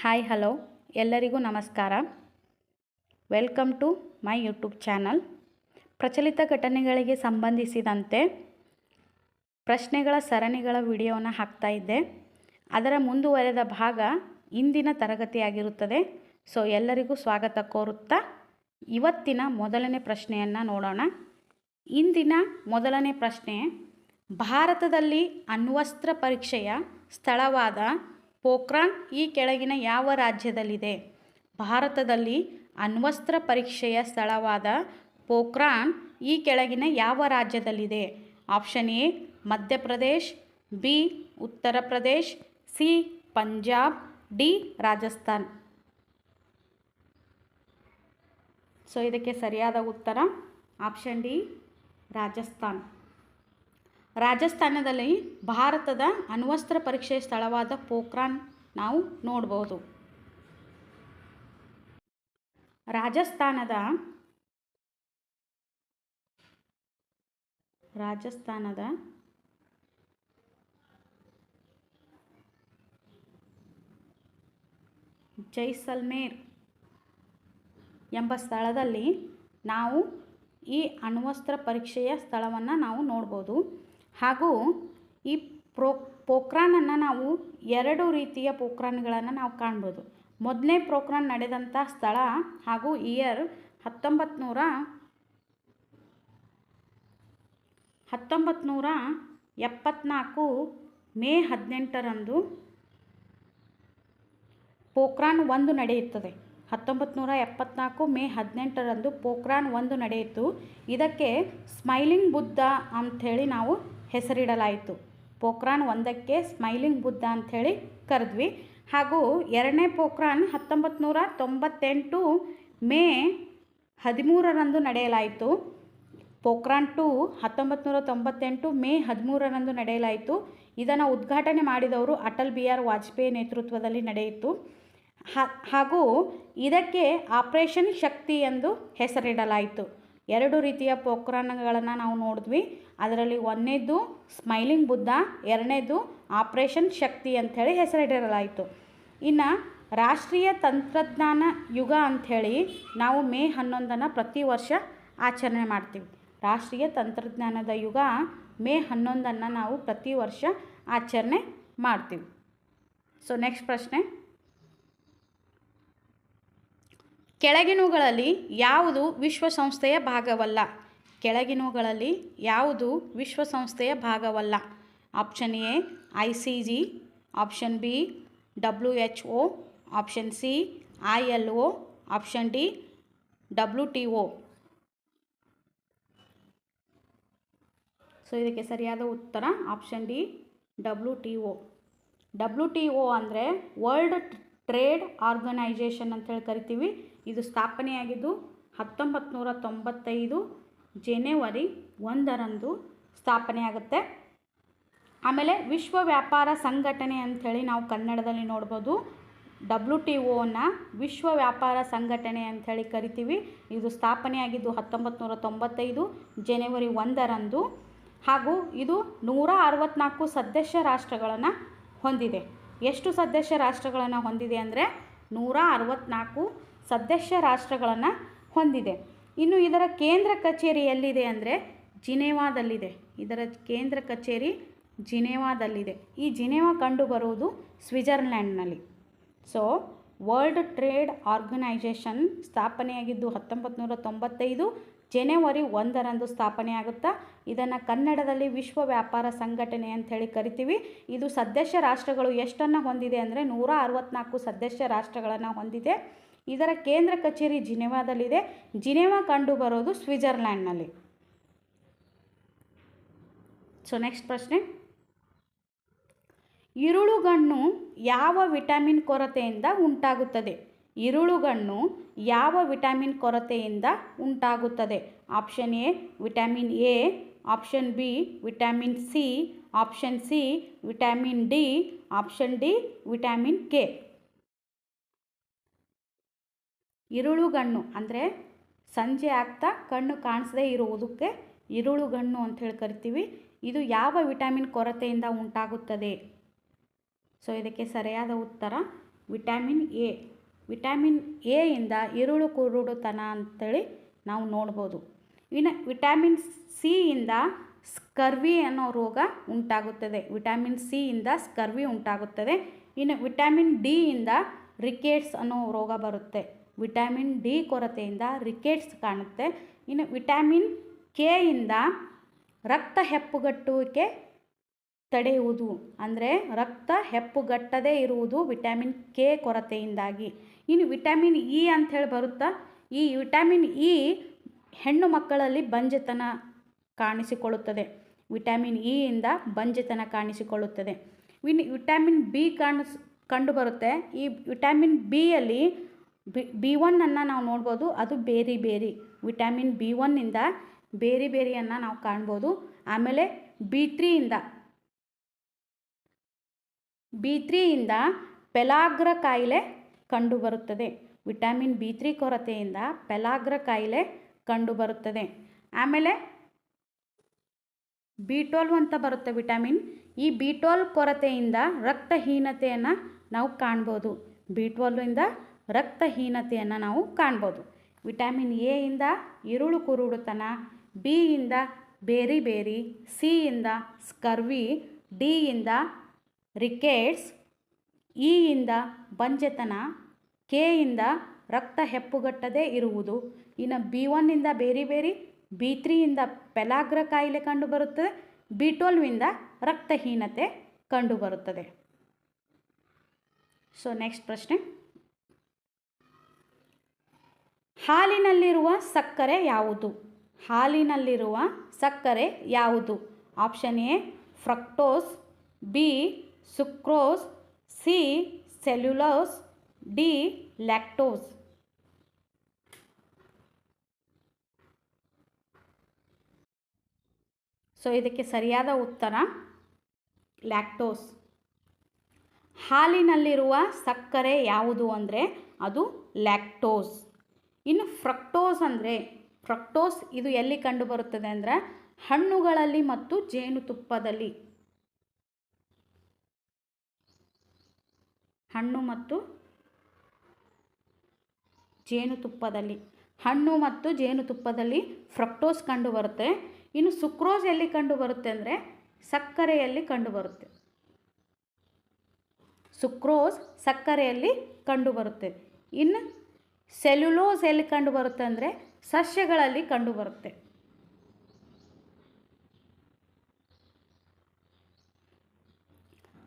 Hi, hello. ಎಲ್ಲರಿಗೂ ನಮಸ್ಕಾರ. Welcome to my YouTube channel. ಪ್ರಚಲಿತ ಘಟನೆಗಳಿಗೆ ಸಂಬಂಧಿಸಿದಂತೆ ಪ್ರಶ್ನೆಗಳ ಸರಣಿಗಳ ವಿಡಿಯೋನ ಹಾಕ್ತಾ ಇದ್ದೆ. ಅದರ ಮುಂದುವರೆದ ಭಾಗ ಇಂದಿನ ತರಗತಿಯಾಗಿರುತ್ತದೆ. ಸೊ, ಎಲ್ಲರಿಗೂ ಸ್ವಾಗತ ಕೋರುತ್ತಾ ಇವತ್ತಿನ ಮೊದಲನೇ ಪ್ರಶ್ನೆಯನ್ನು ನೋಡೋಣ. ಇಂದಿನ ಮೊದಲನೇ ಪ್ರಶ್ನೆ, ಭಾರತದಲ್ಲಿ ಅಣ್ವಸ್ತ್ರ ಪರೀಕ್ಷೆಯ ಸ್ಥಳವಾದ ಪೋಖ್ರಾನ್ ಈ ಕೆಳಗಿನ ಯಾವ ರಾಜ್ಯದಲ್ಲಿದೆ? ಭಾರತದಲ್ಲಿ ಅಣ್ವಸ್ತ್ರ ಪರೀಕ್ಷೆಯ ಸ್ಥಳವಾದ ಪೋಖ್ರಾನ್ ಈ ಕೆಳಗಿನ ಯಾವ ರಾಜ್ಯದಲ್ಲಿದೆ? Option A, Madhya Pradesh, B Uttar Pradesh C, Punjab, D, Rajasthan. So ಇದಕ್ಕೆ ಸರಿಯಾದ ಉತ್ತರ ಆಪ್ಷನ್ ಡಿ, ರಾಜಸ್ಥಾನ್. ರಾಜಸ್ಥಾನದಲ್ಲಿ ಭಾರತದ ಅಣ್ವಸ್ತ್ರ ಪರೀಕ್ಷೆ ಸ್ಥಳವಾದ ಪೋಖ್ರಾನ್ ನಾವು ನೋಡ್ಬೋದು. ರಾಜಸ್ಥಾನದ ರಾಜಸ್ಥಾನದ ಜೈಸಲ್ಮೇರ್ ಎಂಬ ಸ್ಥಳದಲ್ಲಿ ನಾವು ಈ ಅಣ್ವಸ್ತ್ರ ಪರೀಕ್ಷೆಯ ಸ್ಥಳವನ್ನು ನಾವು ನೋಡ್ಬೋದು. ಹಾಗೂ ಈ ಪ್ರೋ, ಪೋಖ್ರಾನನ್ನು ನಾವು ಎರಡು ರೀತಿಯ ಪೋಖ್ರಾನ್ಗಳನ್ನು ನಾವು ಕಾಣ್ಬೋದು. ಮೊದಲನೇ ಪ್ರೋಕ್ರಾನ್ ನಡೆದಂಥ ಸ್ಥಳ ಹಾಗೂ ಇಯರ್ ಹತ್ತೊಂಬತ್ತು ನೂರ ಎಪ್ಪತ್ನಾಲ್ಕು ಮೇ ಹದಿನೆಂಟರಂದು ಪೋಖ್ರಾನ್ ಒಂದು ನಡೆಯುತ್ತದೆ. ಹತ್ತೊಂಬತ್ತು ನೂರ ಎಪ್ಪತ್ನಾಲ್ಕು ಮೇ ಹದಿನೆಂಟರಂದು ಪೋಖ್ರಾನ್ ಒಂದು ನಡೆಯಿತು. ಇದಕ್ಕೆ ಸ್ಮೈಲಿಂಗ್ ಬುದ್ಧ ಅಂಥೇಳಿ ನಾವು ಹೆಸರಿಡಲಾಯಿತು. ಪೋಖ್ರಾನ್ ಒಂದಕ್ಕೆ ಸ್ಮೈಲಿಂಗ್ ಬುದ್ಧ ಅಂಥೇಳಿ ಕರೆದ್ವಿ. ಹಾಗೂ ಎರಡನೇ ಪೋಖ್ರಾನ್ ಹತ್ತೊಂಬತ್ತು ನೂರ ತೊಂಬತ್ತೆಂಟು ಮೇ ಹದಿಮೂರರಂದು ನಡೆಯಲಾಯಿತು. ಪೋಖ್ರಾನ್ ಟು ಹತ್ತೊಂಬತ್ತು ನೂರ ತೊಂಬತ್ತೆಂಟು ಮೇ ಹದಿಮೂರರಂದು ನಡೆಯಲಾಯಿತು. ಇದನ್ನು ಉದ್ಘಾಟನೆ ಮಾಡಿದವರು ಅಟಲ್ ಬಿ ಆರ್ ವಾಜಪೇಯಿ ನೇತೃತ್ವದಲ್ಲಿ ನಡೆಯಿತು. ಹಾಗೂ ಇದಕ್ಕೆ ಆಪರೇಷನ್ ಶಕ್ತಿ ಎಂದು ಹೆಸರಿಡಲಾಯಿತು. ಎರಡು ರೀತಿಯ ಪೋಖ್ರಾನ್ಗಳನ್ನು ನಾವು ನೋಡಿದ್ವಿ. ಅದರಲ್ಲಿ ಒಂದನೇದು ಸ್ಮೈಲಿಂಗ್ ಬುದ್ಧ, ಎರಡನೇದು ಆಪರೇಷನ್ ಶಕ್ತಿ ಅಂಥೇಳಿ ಹೆಸರಿಡಲಾಯಿತು. ಇನ್ನು ರಾಷ್ಟ್ರೀಯ ತಂತ್ರಜ್ಞಾನ ಯುಗ ಅಂಥೇಳಿ ನಾವು ಮೇ ಹನ್ನೊಂದನ್ನು ಪ್ರತಿ ವರ್ಷ ಆಚರಣೆ ಮಾಡ್ತೀವಿ. ರಾಷ್ಟ್ರೀಯ ತಂತ್ರಜ್ಞಾನದ ಯುಗ ಮೇ ಹನ್ನೊಂದನ್ನು ನಾವು ಪ್ರತಿ ವರ್ಷ ಆಚರಣೆ ಮಾಡ್ತೀವಿ. ಸೊ ನೆಕ್ಸ್ಟ್ ಪ್ರಶ್ನೆ. ಕೆಳಗಿನವುಗಳಲ್ಲಿ ಯಾವುದು ವಿಶ್ವಸಂಸ್ಥೆಯ ಭಾಗವಲ್ಲ? ಕೆಳಗಿನವುಗಳಲ್ಲಿ ಯಾವುದು ವಿಶ್ವಸಂಸ್ಥೆಯ ಭಾಗವಲ್ಲ? Option A, I C G, option B, W H O, option C, I L O, option D, W T O. So ಇದಕ್ಕೆ ಸರಿಯಾದ ಉತ್ತರ option D, W T O. W T O ಅಂದರೆ ವರ್ಲ್ಡ್ ಟ್ರೇಡ್ ಆರ್ಗನೈಜೇಷನ್ ಅಂತೇಳಿ ಕರಿತೀವಿ. ಇದು ಸ್ಥಾಪನೆಯಾಗಿದ್ದು ಹತ್ತೊಂಬತ್ತು ನೂರ ತೊಂಬತ್ತೈದು ಜನವರಿ ಒಂದರಂದು ಸ್ಥಾಪನೆಯಾಗುತ್ತೆ ಆಮೇಲೆ ವಿಶ್ವ ವ್ಯಾಪಾರ ಸಂಘಟನೆ ಅಂಥೇಳಿ ನಾವು ಕನ್ನಡದಲ್ಲಿ ನೋಡ್ಬೋದು. ಡಬ್ಲ್ಯೂ ಟಿ ಒನ ವಿಶ್ವ ವ್ಯಾಪಾರ ಸಂಘಟನೆ ಅಂಥೇಳಿ ಕರಿತೀವಿ. ಇದು ಸ್ಥಾಪನೆಯಾಗಿದ್ದು ಹತ್ತೊಂಬತ್ತು ನೂರ ತೊಂಬತ್ತೈದು ಜನವರಿ ಒಂದರಂದು. ಹಾಗೂ ಇದು ನೂರ ಅರವತ್ತ್ನಾಲ್ಕು ಸದಸ್ಯ ರಾಷ್ಟ್ರಗಳನ್ನು ಹೊಂದಿದೆ. ಎಷ್ಟು ಸದಸ್ಯ ರಾಷ್ಟ್ರಗಳನ್ನು ಹೊಂದಿದೆ ಅಂದರೆ ನೂರ ಅರವತ್ತ್ನಾಲ್ಕು ಸದಸ್ಯ ರಾಷ್ಟ್ರಗಳನ್ನು ಹೊಂದಿದೆ. ಇನ್ನು ಇದರ ಕೇಂದ್ರ ಕಚೇರಿ ಎಲ್ಲಿದೆ ಅಂದರೆ ಜಿನೇವಾದಲ್ಲಿದೆ. ಇದರ ಕೇಂದ್ರ ಕಚೇರಿ ಜಿನೇವಾದಲ್ಲಿದೆ. ಈ ಜಿನೇವಾ ಕಂಡುಬರುವುದು ಸ್ವಿಜರ್ಲ್ಯಾಂಡ್ನಲ್ಲಿ ಸೊ ವರ್ಲ್ಡ್ ಟ್ರೇಡ್ ಆರ್ಗನೈಜೇಷನ್ ಸ್ಥಾಪನೆಯಾಗಿದ್ದು ಹತ್ತೊಂಬತ್ತು ನೂರ ತೊಂಬತ್ತೈದು, ಜನವರಿ ಒಂದರಂದು ಸ್ಥಾಪನೆಯಾಗುತ್ತಾ ಇದನ್ನು ಕನ್ನಡದಲ್ಲಿ ವಿಶ್ವ ವ್ಯಾಪಾರ ಸಂಘಟನೆ ಅಂಥೇಳಿ ಕರಿತೀವಿ. ಇದು ಸದಸ್ಯ ರಾಷ್ಟ್ರಗಳು ಎಷ್ಟನ್ನು ಹೊಂದಿದೆ ಅಂದರೆ ನೂರ ಅರವತ್ನಾಲ್ಕು ಸದಸ್ಯ ರಾಷ್ಟ್ರಗಳನ್ನು ಹೊಂದಿದೆ. ಇದರ ಕೇಂದ್ರ ಕಚೇರಿ ಜಿನೆವಾದಲ್ಲಿದೆ. ಜಿನೆವಾ ಕಂಡುಬರೋದು ಸ್ವಿಟ್ಜರ್ಲ್ಯಾಂಡ್ನಲ್ಲಿ ಸೊ ನೆಕ್ಸ್ಟ್ ಪ್ರಶ್ನೆ. ಇರುಳುಗಣ್ಣು ಯಾವ ವಿಟಮಿನ್ ಕೊರತೆಯಿಂದ ಉಂಟಾಗುತ್ತದೆ? ಇರುಳುಗಣ್ಣು ಯಾವ ವಿಟಮಿನ್ ಕೊರತೆಯಿಂದ ಉಂಟಾಗುತ್ತದೆ? Option A, vitamin A, option B, vitamin C, option C, vitamin D, option D, vitamin K. ಇರುಳುಗಣ್ಣು ಅಂದರೆ ಸಂಜೆ ಆಗ್ತಾ ಕಣ್ಣು ಕಾಣಿಸದೇ ಇರುವುದಕ್ಕೆ ಇರುಳುಗಣ್ಣು ಅಂಥೇಳಿ ಕರಿತೀವಿ. ಇದು ಯಾವ ವಿಟಮಿನ್ ಕೊರತೆಯಿಂದ ಉಂಟಾಗುತ್ತದೆ? ಸೊ ಇದಕ್ಕೆ ಸರಿಯಾದ ಉತ್ತರ ವಿಟಮಿನ್ ಎ. ವಿಟಮಿನ್ ಎ ಇಂದ ಇರುಳು ಕುರುಡುತನ ಅಂಥೇಳಿ ನಾವು ನೋಡ್ಬೋದು. ಇನ್ನು ವಿಟಮಿನ್ ಸಿ ಇಂದ ಸ್ಕರ್ವಿ ಅನ್ನೋ ರೋಗ ಉಂಟಾಗುತ್ತದೆ. ವಿಟಮಿನ್ ಸಿ ಇಂದ ಸ್ಕರ್ವಿ ಉಂಟಾಗುತ್ತದೆ. ಇನ್ನು ವಿಟಮಿನ್ ಡಿ ಇಂದ ರಿಕೆಟ್ಸ್ ಅನ್ನೋ ರೋಗ ಬರುತ್ತೆ. ವಿಟಮಿನ್ ಡಿ ಕೊರತೆಯಿಂದ ರಿಕೆಟ್ಸ್ ಕಾಣುತ್ತೆ. ಇನ್ನು ವಿಟಮಿನ್ ಕೆ ಇಂದ ರಕ್ತ ಹೆಪ್ಪುಗಟ್ಟುವಿಕೆ ತಡೆಯುವುದು, ಅಂದರೆ ರಕ್ತ ಹೆಪ್ಪುಗಟ್ಟದೇ ಇರುವುದು ವಿಟಮಿನ್ ಕೆ ಕೊರತೆಯಿಂದಾಗಿ. ಇನ್ನು ವಿಟಮಿನ್ ಇ ಅಂಥೇಳಿ ಬರುತ್ತಾ, ಈ ವಿಟಮಿನ್ ಇ ಹೆಣ್ಣು ಮಕ್ಕಳಲ್ಲಿ ಬಂಜೆತನ ಕಾಣಿಸಿಕೊಳ್ಳುತ್ತದೆ. ವಿಟಮಿನ್ ಇಯಿಂದ ಬಂಜತನ ಕಾಣಿಸಿಕೊಳ್ಳುತ್ತದೆ. ಇನ್ನು ವಿಟಮಿನ್ ಬಿ ಕಾಣಿಸ್ ಕಂಡುಬರುತ್ತೆ. ಈ ವಿಟಮಿನ್ ಬಿಯಲ್ಲಿ ಬಿ ಬಿ ಒನ್ನನ್ನು ನಾವು ನೋಡ್ಬೋದು, ಅದು ಬೇರಿ ಬೇರಿ. ವಿಟಮಿನ್ ಬಿ ಒನ್ನಿಂದ ಬೇರೆ ಬೇರಿಯನ್ನು ನಾವು ಕಾಣ್ಬೋದು. ಆಮೇಲೆ ಬಿ ತ್ರೀಯಿಂದ ಬಿ ತ್ರೀಯಿಂದ ಪೆಲಾಗ್ರ ಕಾಯಿಲೆ ಕಂಡುಬರುತ್ತದೆ. ವಿಟಮಿನ್ ಬಿ ತ್ರೀ ಕೊರತೆಯಿಂದ ಪೆಲಾಗ್ರ ಕಾಯಿಲೆ ಕಂಡುಬರುತ್ತದೆ. ಆಮೇಲೆ ಬಿ ಟ್ವೆಲ್ವ್ ಅಂತ ಬರುತ್ತೆ ವಿಟಮಿನ್. ಈ ಬಿ ಟ್ವೆಲ್ವ್ ಕೊರತೆಯಿಂದ ರಕ್ತಹೀನತೆಯನ್ನು ನಾವು ಕಾಣ್ಬೋದು. ಬಿ ಟ್ವೆಲ್ವಿಂದ ರಕ್ತಹೀನತೆಯನ್ನು ನಾವು ಕಾಣ್ಬೋದು. ವಿಟಮಿನ್ ಎ ಇಂದ ಇರುಳು ಕುರುಡುತನ, ಬಿ ಇಂದ ಬೇರಿ ಬೇರಿ, ಸಿ ಇಂದ ಸ್ಕರ್ವಿ, ಡಿ ಇಂದ ರಿಕೆಟ್ಸ್, ಇ ಇಂದ ಬಂಜೆತನ, ಕೆ ಇಂದ ರಕ್ತ ಹೆಪ್ಪುಗಟ್ಟದೇ ಇರುವುದು. ಇನ್ನು ಬಿ ಒನ್ನಿಂದ ಬೇರಿ ಬೇರಿ, ಬಿ ತ್ರೀಯಿಂದ ಪೆಲಾಗ್ರ ಕಾಯಿಲೆ ಕಂಡುಬರುತ್ತದೆ ಬಿ ಟ್ವೆಲ್ವಿಂದ ರಕ್ತಹೀನತೆ ಕಂಡುಬರುತ್ತದೆ. ಸೊ ನೆಕ್ಸ್ಟ್ ಪ್ರಶ್ನೆ. ಹಾಲಿನಲ್ಲಿರುವ ಸಕ್ಕರೆ ಯಾವುದು? ಹಾಲಿನಲ್ಲಿರುವ ಸಕ್ಕರೆ ಯಾವುದು? Option A, fructose, B, sucrose, C, cellulose, D, lactose. So ಇದಕ್ಕೆ ಸರಿಯಾದ ಉತ್ತರ, ಲ್ಯಾಕ್ಟೋಸ್. ಹಾಲಿನಲ್ಲಿರುವ ಸಕ್ಕರೆ ಯಾವುದು ಅಂದರೆ ಅದು ಲ್ಯಾಕ್ಟೋಸ್. ಇನ್ನು ಫ್ರಕ್ಟೋಸ್ ಅಂದರೆ ಫ್ರಕ್ಟೋಸ್ ಇದು ಎಲ್ಲಿ ಕಂಡುಬರುತ್ತದೆ ಅಂದರೆ ಹಣ್ಣುಗಳಲ್ಲಿ ಮತ್ತು ಜೇನುತುಪ್ಪದಲ್ಲಿ. ಹಣ್ಣು ಮತ್ತು ಜೇನುತುಪ್ಪದಲ್ಲಿ. ಹಣ್ಣು ಮತ್ತು ಜೇನುತುಪ್ಪದಲ್ಲಿ ಫ್ರಕ್ಟೋಸ್ ಕಂಡುಬರುತ್ತೆ. ಇನ್ನು ಸುಕ್ರೋಸ್ ಎಲ್ಲಿ ಕಂಡುಬರುತ್ತೆ ಅಂದರೆ ಸಕ್ಕರೆಯಲ್ಲಿ ಕಂಡುಬರುತ್ತೆ. ಸುಕ್ರೋಸ್ ಸಕ್ಕರೆಯಲ್ಲಿ ಕಂಡುಬರುತ್ತೆ. ಇನ್ನು ಸೆಲ್ಯುಲೋಸ್ ಎಲ್ಲಿ ಕಂಡುಬರುತ್ತೆ ಅಂದರೆ ಸಸ್ಯಗಳಲ್ಲಿ ಕಂಡುಬರುತ್ತೆ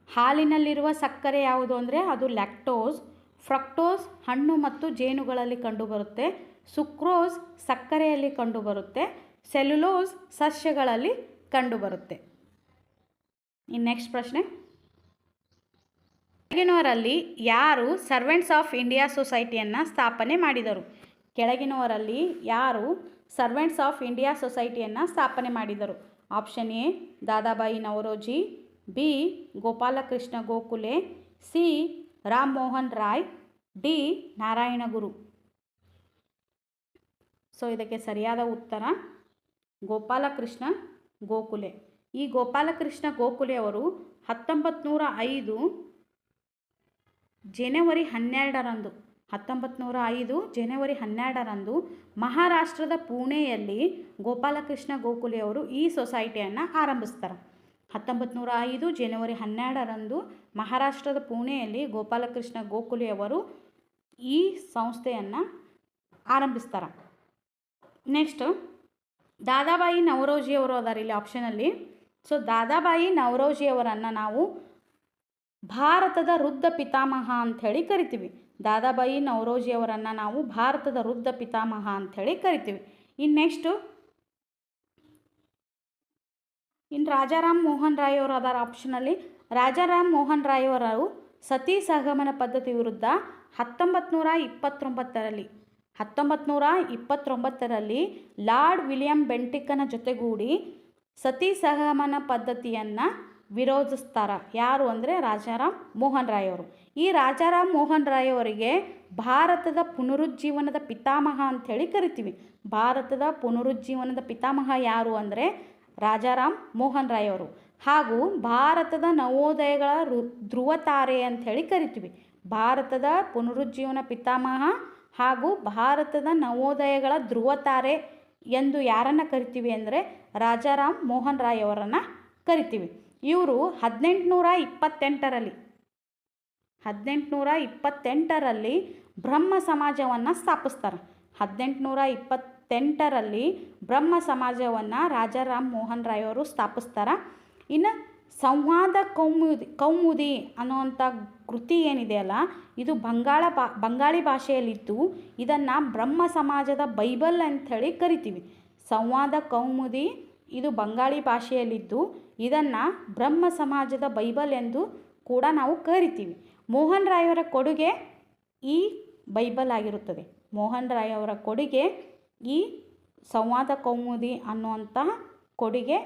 ಹಾಲಿನಲ್ಲಿರುವ ಸಕ್ಕರೆ ಯಾವುದು ಅಂದರೆ ಅದು ಲ್ಯಾಕ್ಟೋಸ್, ಫ್ರಕ್ಟೋಸ್, ಹಣ್ಣು ಮತ್ತು ಜೇನುಗಳಲ್ಲಿ ಕಂಡುಬರುತ್ತೆ ಸುಕ್ರೋಸ್ ಸಕ್ಕರೆಯಲ್ಲಿ ಕಂಡುಬರುತ್ತೆ ಸೆಲ್ಯುಲೋಸ್ ಸಸ್ಯಗಳಲ್ಲಿ ಕಂಡುಬರುತ್ತೆ ಇನ್ನು ನೆಕ್ಸ್ಟ್ ಪ್ರಶ್ನೆ. ಕೆಳಗಿನವರಲ್ಲಿ ಯಾರು ಸರ್ವೆಂಟ್ಸ್ ಆಫ್ ಇಂಡಿಯಾ ಸೊಸೈಟಿಯನ್ನು ಸ್ಥಾಪನೆ ಮಾಡಿದರು? ಕೆಳಗಿನವರಲ್ಲಿ ಯಾರು ಸರ್ವೆಂಟ್ಸ್ ಆಫ್ ಇಂಡಿಯಾ ಸೊಸೈಟಿಯನ್ನು ಸ್ಥಾಪನೆ ಮಾಡಿದರು? Option A, Dadabhai Naoroji, B, Gopalakrishna Gokhale, C, Ram Mohan Roy, D, Narayana Guru. So ಇದಕ್ಕೆ ಸರಿಯಾದ ಉತ್ತರ ಗೋಪಾಲಕೃಷ್ಣ ಗೋಕುಲೆ. ಈ ಗೋಪಾಲಕೃಷ್ಣ ಗೋಕುಲೆ ಅವರು ಹತ್ತೊಂಬತ್ತು ನೂರ ಐದು ಜನವರಿ ಹನ್ನೆರಡರಂದು ಹತ್ತೊಂಬತ್ತು ನೂರ ಐದು ಜನವರಿ ಹನ್ನೆರಡರಂದು ಮಹಾರಾಷ್ಟ್ರದ ಪುಣೆಯಲ್ಲಿ ಗೋಪಾಲಕೃಷ್ಣ ಗೋಖಲೆ ಅವರು ಈ ಸೊಸೈಟಿಯನ್ನು ಆರಂಭಿಸ್ತಾರೆ. ಹತ್ತೊಂಬತ್ತು ನೂರ ಐದು ಜನವರಿ ಹನ್ನೆರಡರಂದು ಮಹಾರಾಷ್ಟ್ರದ ಪುಣೆಯಲ್ಲಿ ಗೋಪಾಲಕೃಷ್ಣ ಗೋಖಲೆ ಅವರು ಈ ಸಂಸ್ಥೆಯನ್ನು ಆರಂಭಿಸ್ತಾರೆ. ನೆಕ್ಸ್ಟು, ದಾದಾಬಾಯಿ ನವರೋಜಿಯವರು ಅದಾರ ಇಲ್ಲಿ ಆಪ್ಷನಲ್ಲಿ ಸೊ ದಾದಾಬಾಯಿ ನವರೋಜಿಯವರನ್ನು ನಾವು ಭಾರತದ ವೃದ್ಧ ಪಿತಾಮಹ ಅಂಥೇಳಿ ಕರಿತೀವಿ. ದಾದಾಬಾಯಿ ನವರೋಜಿಯವರನ್ನು ನಾವು ಭಾರತದ ವೃದ್ಧ ಪಿತಾಮಹ ಅಂಥೇಳಿ ಕರಿತೀವಿ. ಇನ್ನು ನೆಕ್ಸ್ಟು ಇನ್ನು ರಾಜಾರಾಮ್ ಮೋಹನ್ ರಾಯ್ ಅವರು ಅದರ ಆಪ್ಷನಲ್ಲಿ ರಾಜಾರಾಮ್ ಮೋಹನ್ ರಾಯ್ ಅವರು ಸತಿ ಸಹಗಮನ ಪದ್ಧತಿ ವಿರುದ್ಧ ಹತ್ತೊಂಬತ್ತು ನೂರ ಇಪ್ಪತ್ತೊಂಬತ್ತರಲ್ಲಿ ಹತ್ತೊಂಬತ್ತು ನೂರ ಇಪ್ಪತ್ತೊಂಬತ್ತರಲ್ಲಿ ಲಾರ್ಡ್ ವಿಲಿಯಂ ಬೆಂಟಿಕ್ಕನ ಜೊತೆಗೂಡಿ ಸತಿ ಸಹಗಮನ ಪದ್ಧತಿಯನ್ನು ವಿರೋಧಿಸ್ತಾರ. ಯಾರು ಅಂದರೆ ರಾಜಾರಾಮ್ ಮೋಹನ್ ರಾಯ್ ಅವರು ಈ ರಾಜಾರಾಮ್ ಮೋಹನ್ ರಾಯ್ ಅವರಿಗೆ ಭಾರತದ ಪುನರುಜ್ಜೀವನದ ಪಿತಾಮಹ ಅಂಥೇಳಿ ಕರಿತೀವಿ. ಭಾರತದ ಪುನರುಜ್ಜೀವನದ ಪಿತಾಮಹ ಯಾರು ಅಂದರೆ ರಾಜಾರಾಮ್ ಮೋಹನ್ ರಾಯ್ ಅವರು ಹಾಗೂ ಭಾರತದ ನವೋದಯಗಳ ರು, ಧ್ರುವತಾರೆ ಅಂಥೇಳಿ ಕರಿತೀವಿ. ಭಾರತದ ಪುನರುಜ್ಜೀವನ ಪಿತಾಮಹ ಹಾಗೂ ಭಾರತದ ನವೋದಯಗಳ ಧ್ರುವತಾರೆ ಎಂದು ಯಾರನ್ನು ಕರಿತೀವಿ ಅಂದರೆ ರಾಜಾರಾಮ್ ಮೋಹನ್ ರಾಯ್ ಅವರನ್ನು ಕರಿತೀವಿ. ಇವರು ಹದಿನೆಂಟುನೂರ ಇಪ್ಪತ್ತೆಂಟರಲ್ಲಿ. ಹದಿನೆಂಟುನೂರ ಇಪ್ಪತ್ತೆಂಟರಲ್ಲಿ ಬ್ರಹ್ಮ ಸಮಾಜವನ್ನು ಸ್ಥಾಪಿಸ್ತಾರೆ. ಹದಿನೆಂಟುನೂರ ಇಪ್ಪತ್ತೆಂಟರಲ್ಲಿ ಬ್ರಹ್ಮ ಸಮಾಜವನ್ನು ರಾಜಾರಾಮ್ ಮೋಹನ್ ರಾಯ್ ಅವರು ಸ್ಥಾಪಿಸ್ತಾರೆ. ಇನ್ನು ಸಂವಾದ ಕೌಮುದಿ ಕೌಮುದಿ ಅನ್ನುವಂಥ ಕೃತಿ ಏನಿದೆಯಲ್ಲ ಇದು ಬಂಗಾಳ ಬಾ, ಬಂಗಾಳಿ ಭಾಷೆಯಲ್ಲಿದ್ದು ಇದನ್ನು ಬ್ರಹ್ಮ ಸಮಾಜದ ಬೈಬಲ್ ಅಂಥೇಳಿ ಕರಿತೀವಿ. ಸಂವಾದ ಕೌಮುದಿ ಇದು ಬಂಗಾಳಿ ಭಾಷೆಯಲ್ಲಿದ್ದು ಇದನ್ನು ಬ್ರಹ್ಮ ಸಮಾಜದ ಬೈಬಲ್ ಎಂದು ಕೂಡ ನಾವು ಕರಿತೀವಿ. ಮೋಹನ್ ರಾಯವರ ಕೊಡುಗೆ ಈ ಬೈಬಲ್ ಆಗಿರುತ್ತದೆ. ಮೋಹನ್ ರಾಯವರ ಕೊಡುಗೆ ಈ ಸಂವಾದ ಕೌಮುದಿ ಅನ್ನುವಂತಹ ಕೊಡುಗೆ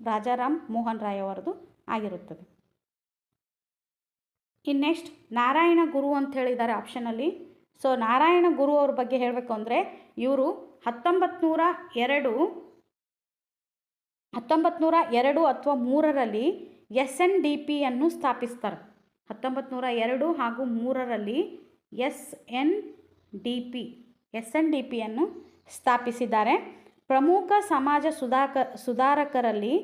ರಾಜಾರಾಮ್ ಮೋಹನ್ ರಾಯ್ ಅವರದು ಆಗಿರುತ್ತದೆ. ಇನ್ನು ನೆಕ್ಸ್ಟ್ ನಾರಾಯಣ ಗುರು ಅಂತ ಹೇಳಿದ್ದಾರೆ ಆಪ್ಷನಲ್ಲಿ ಸೊ ನಾರಾಯಣ ಗುರು ಅವ್ರ ಬಗ್ಗೆ ಹೇಳಬೇಕು ಅಂದರೆ ಇವರು ಹತ್ತೊಂಬತ್ತು ನೂರ ಎರಡು ಹತ್ತೊಂಬತ್ತು ನೂರ ಎರಡು ಅಥವಾ ಮೂರರಲ್ಲಿ ಎಸ್ ಎನ್ ಡಿ ಪಿಯನ್ನು ಸ್ಥಾಪಿಸ್ತಾರೆ. ಹತ್ತೊಂಬತ್ತು ನೂರ ಎರಡು ಹಾಗೂ ಮೂರರಲ್ಲಿ S N D P S N D ಪಿಯನ್ನು ಸ್ಥಾಪಿಸಿದ್ದಾರೆ. ಪ್ರಮುಖ ಸಮಾಜ ಸುಧಾಕ, ಸುಧಾರಕರಲ್ಲಿ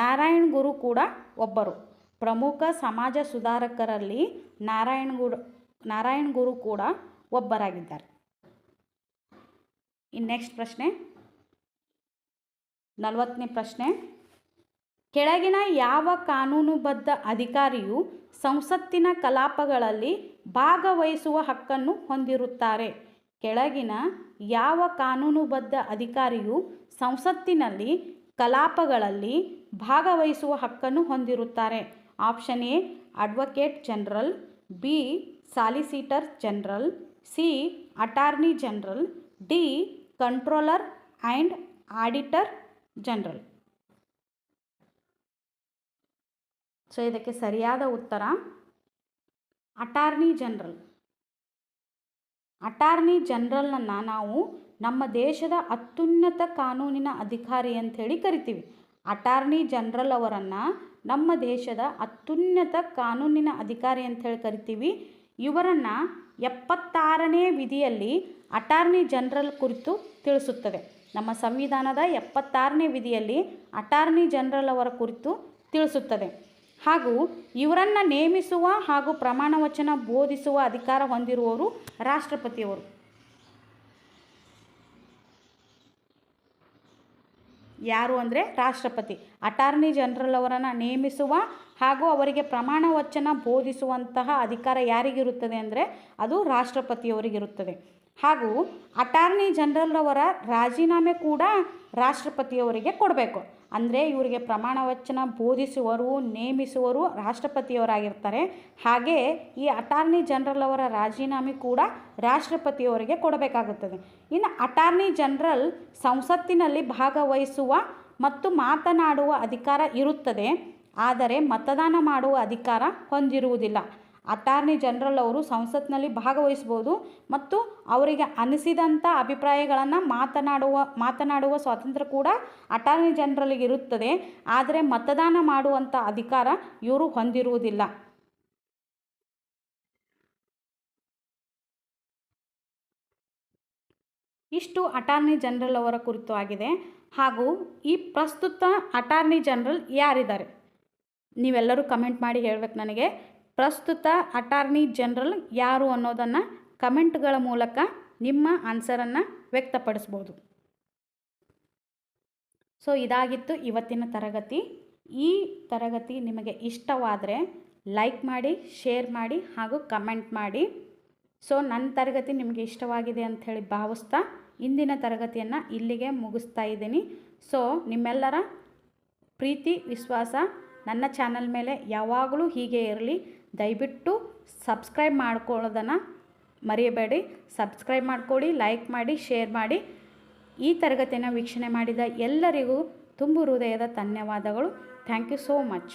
ನಾರಾಯಣ್ ಗುರು ಕೂಡ ಒಬ್ಬರು. ಪ್ರಮುಖ ಸಮಾಜ ಸುಧಾರಕರಲ್ಲಿ ನಾರಾಯಣ್ ಗುರು ನಾರಾಯಣ್ ಗುರು ಕೂಡ ಒಬ್ಬರಾಗಿದ್ದಾರೆ. ಇನ್ನು ನೆಕ್ಸ್ಟ್ ಪ್ರಶ್ನೆ. ನಲವತ್ತನೇ ಪ್ರಶ್ನೆ. ಕೆಳಗಿನ ಯಾವ ಕಾನೂನುಬದ್ಧ ಅಧಿಕಾರಿಯು ಸಂಸತ್ತಿನ ಕಲಾಪಗಳಲ್ಲಿ ಭಾಗವಹಿಸುವ ಹಕ್ಕನ್ನು ಹೊಂದಿರುತ್ತಾರೆ? ಕೆಳಗಿನ ಯಾವ ಕಾನೂನುಬದ್ಧ ಅಧಿಕಾರಿಯು ಸಂಸತ್ತಿನಲ್ಲಿ ಕಲಾಪಗಳಲ್ಲಿ ಭಾಗವಹಿಸುವ ಹಕ್ಕನ್ನು ಹೊಂದಿರುತ್ತಾರೆ? Option A, advocate general, B, solicitor general, C, attorney general, D, controller and auditor general so ಇದಕ್ಕೆ ಸರಿಯಾದ ಉತ್ತರ ಅಟಾರ್ನಿ ಜನರಲ್ ಅಟಾರ್ನಿ ಜನರಲ್ನನ್ನು ನಾವು ನಮ್ಮ ದೇಶದ ಅತ್ಯುನ್ನತ ಕಾನೂನಿನ ಅಧಿಕಾರಿ ಅಂಥೇಳಿ ಕರಿತೀವಿ. ಅಟಾರ್ನಿ ಜನರಲ್ ಅವರನ್ನು ನಮ್ಮ ದೇಶದ ಅತ್ಯುನ್ನತ ಕಾನೂನಿನ ಅಧಿಕಾರಿ ಅಂಥೇಳಿ ಕರಿತೀವಿ. ಇವರನ್ನು ಎಪ್ಪತ್ತಾರನೇ ವಿಧಿಯಲ್ಲಿ ಅಟಾರ್ನಿ ಜನರಲ್ ಕುರಿತು ತಿಳಿಸುತ್ತದೆ. ನಮ್ಮ ಸಂವಿಧಾನದ ಎಪ್ಪತ್ತಾರನೇ ವಿಧಿಯಲ್ಲಿ ಅಟಾರ್ನಿ ಜನರಲ್ ಅವರ ಕುರಿತು ತಿಳಿಸುತ್ತದೆ. ಹಾಗೂ ಇವರನ್ನು ನೇಮಿಸುವ ಹಾಗೂ ಪ್ರಮಾಣ ವಚನ ಬೋಧಿಸುವ ಅಧಿಕಾರ ಹೊಂದಿರುವವರು ರಾಷ್ಟ್ರಪತಿಯವರು. ಯಾರು ಅಂದರೆ ರಾಷ್ಟ್ರಪತಿ. ಅಟಾರ್ನಿ ಜನರಲ್ ಅವರನ್ನು ನೇಮಿಸುವ ಹಾಗೂ ಅವರಿಗೆ ಪ್ರಮಾಣ ವಚನ ಬೋಧಿಸುವಂತಹ ಅಧಿಕಾರ ಯಾರಿಗಿರುತ್ತದೆ ಅಂದರೆ ಅದು ರಾಷ್ಟ್ರಪತಿಯವರಿಗಿರುತ್ತದೆ. ಹಾಗೂ ಅಟಾರ್ನಿ ಜನರಲ್ರವರ ರಾಜೀನಾಮೆ ಕೂಡ ರಾಷ್ಟ್ರಪತಿಯವರಿಗೆ ಕೊಡಬೇಕು. ಅಂದರೆ ಇವರಿಗೆ ಪ್ರಮಾಣ ವಚನ ಬೋಧಿಸುವರು, ನೇಮಿಸುವರು ರಾಷ್ಟ್ರಪತಿಯವರಾಗಿರ್ತಾರೆ. ಹಾಗೆ ಈ ಅಟಾರ್ನಿ ಜನರಲ್ ಅವರ ರಾಜೀನಾಮೆ ಕೂಡ ರಾಷ್ಟ್ರಪತಿಯವರಿಗೆ ಕೊಡಬೇಕಾಗುತ್ತದೆ. ಇನ್ನು ಅಟಾರ್ನಿ ಜನರಲ್ ಸಂಸತ್ತಿನಲ್ಲಿ ಭಾಗವಹಿಸುವ ಮತ್ತು ಮಾತನಾಡುವ ಅಧಿಕಾರ ಇರುತ್ತದೆ. ಆದರೆ ಮತದಾನ ಮಾಡುವ ಅಧಿಕಾರ ಹೊಂದಿರುವುದಿಲ್ಲ. ಅಟಾರ್ನಿ ಜನರಲ್ ಅವರು ಸಂಸತ್ನಲ್ಲಿ ಭಾಗವಹಿಸ್ಬೋದು ಮತ್ತು ಅವರಿಗೆ ಅನಿಸಿದಂಥ ಅಭಿಪ್ರಾಯಗಳನ್ನು ಮಾತನಾಡುವ ಮಾತನಾಡುವ ಸ್ವಾತಂತ್ರ್ಯ ಕೂಡ ಅಟಾರ್ನಿ ಜನರಲ್ಗೆ ಇರುತ್ತದೆ. ಆದರೆ ಮತದಾನ ಮಾಡುವಂಥ ಅಧಿಕಾರ ಇವರು ಹೊಂದಿರುವುದಿಲ್ಲ. ಇಷ್ಟು ಅಟಾರ್ನಿ ಜನರಲ್ ಅವರ ಕುರಿತು ಆಗಿದೆ. ಹಾಗೂ ಈ ಪ್ರಸ್ತುತ ಅಟಾರ್ನಿ ಜನರಲ್ ಯಾರಿದ್ದಾರೆ? ನೀವೆಲ್ಲರೂ ಕಮೆಂಟ್ ಮಾಡಿ ಹೇಳಬೇಕು ನನಗೆ. ಪ್ರಸ್ತುತ ಅಟಾರ್ನಿ ಜನರಲ್ ಯಾರು ಅನ್ನೋದನ್ನು ಕಮೆಂಟ್ಗಳ ಮೂಲಕ ನಿಮ್ಮ ಆನ್ಸರನ್ನು ವ್ಯಕ್ತಪಡಿಸ್ಬೋದು. ಸೊ, ಇದಾಗಿತ್ತು ಇವತ್ತಿನ ತರಗತಿ. ಈ ತರಗತಿ ನಿಮಗೆ ಇಷ್ಟವಾದರೆ ಲೈಕ್ ಮಾಡಿ, ಶೇರ್ ಮಾಡಿ ಹಾಗೂ ಕಮೆಂಟ್ ಮಾಡಿ. ಸೊ, ನನ್ನ ತರಗತಿ ನಿಮಗೆ ಇಷ್ಟವಾಗಿದೆ ಅಂತ ಹೇಳಿ ಭಾವಿಸ್ತಾ ಇಂದಿನ ತರಗತಿಯನ್ನು ಇಲ್ಲಿಗೆ ಮುಗಿಸ್ತಾ ಇದ್ದೀನಿ. ಸೊ, ನಿಮ್ಮೆಲ್ಲರ ಪ್ರೀತಿ, ವಿಶ್ವಾಸ ನನ್ನ ಚಾನಲ್ ಮೇಲೆ ಯಾವಾಗಲೂ ಹೀಗೆ ಇರಲಿ. ದಯವಿಟ್ಟು ಸಬ್ಸ್ಕ್ರೈಬ್ ಮಾಡ್ಕೊಳ್ಳೋದನ್ನು ಮರೆಯಬೇಡಿ. ಸಬ್ಸ್ಕ್ರೈಬ್ ಮಾಡ್ಕೊಳ್ಳಿ, ಲೈಕ್ ಮಾಡಿ, ಶೇರ್ ಮಾಡಿ. ಈ ತರಗತಿಯನ್ನು ವೀಕ್ಷಣೆ ಮಾಡಿದ ಎಲ್ಲರಿಗೂ ತುಂಬು ಹೃದಯದ ಧನ್ಯವಾದಗಳು. Thank you so much.